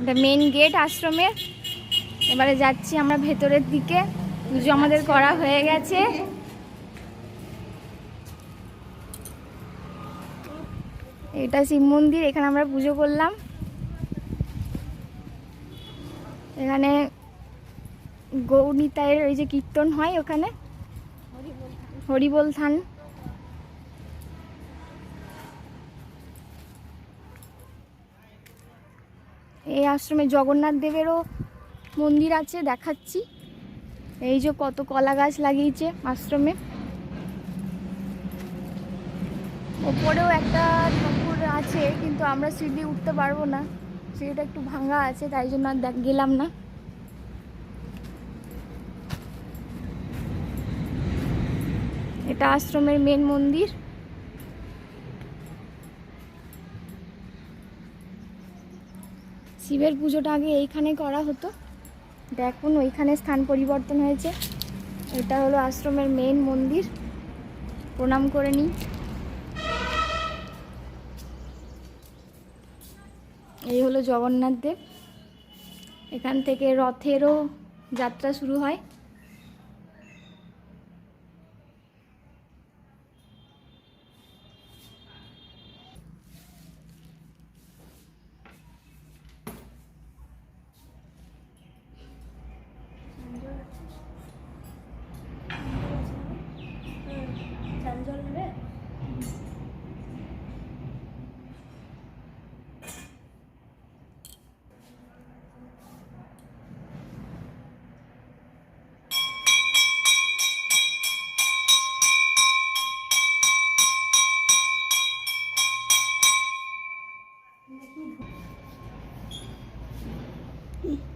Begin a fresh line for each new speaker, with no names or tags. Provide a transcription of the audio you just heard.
এটা main gate আশ্রমের এবারে যাচ্ছি আমরা ভেতরের দিকে। পুজো আমাদের করা হয়ে গেছে। এটা শিব মন্দির, এখানে আমরা পুজো করলাম। এখানে গৌনিতায়ের ওই যে কীর্তন হয় ওখানে। হরিবোল থান। এই আশ্রমে জগন্নাথ দেবেরও মন্দির আছে, দেখাচ্ছি। এই যে কত কলা গাছ লাগিয়েছে আশ্রমে। ওপরেও একটা ঠাকুর আছে, কিন্তু আমরা সিঁড়ি উঠতে পারব না। সিঁড়িটা একটু ভাঙা আছে, তাই জন্য আর গেলাম না। এটা আশ্রমের মেন মন্দির। শিবের পুজোটা আগে এইখানে করা হতো। দেখুন, ওইখানে স্থান পরিবর্তন হয়েছে। এটা হলো আশ্রমের মেন মন্দির। প্রণাম করে নিই এই হলো জগন্নাথ দেব। এখান থেকে রথেরও যাত্রা শুরু হয়। me.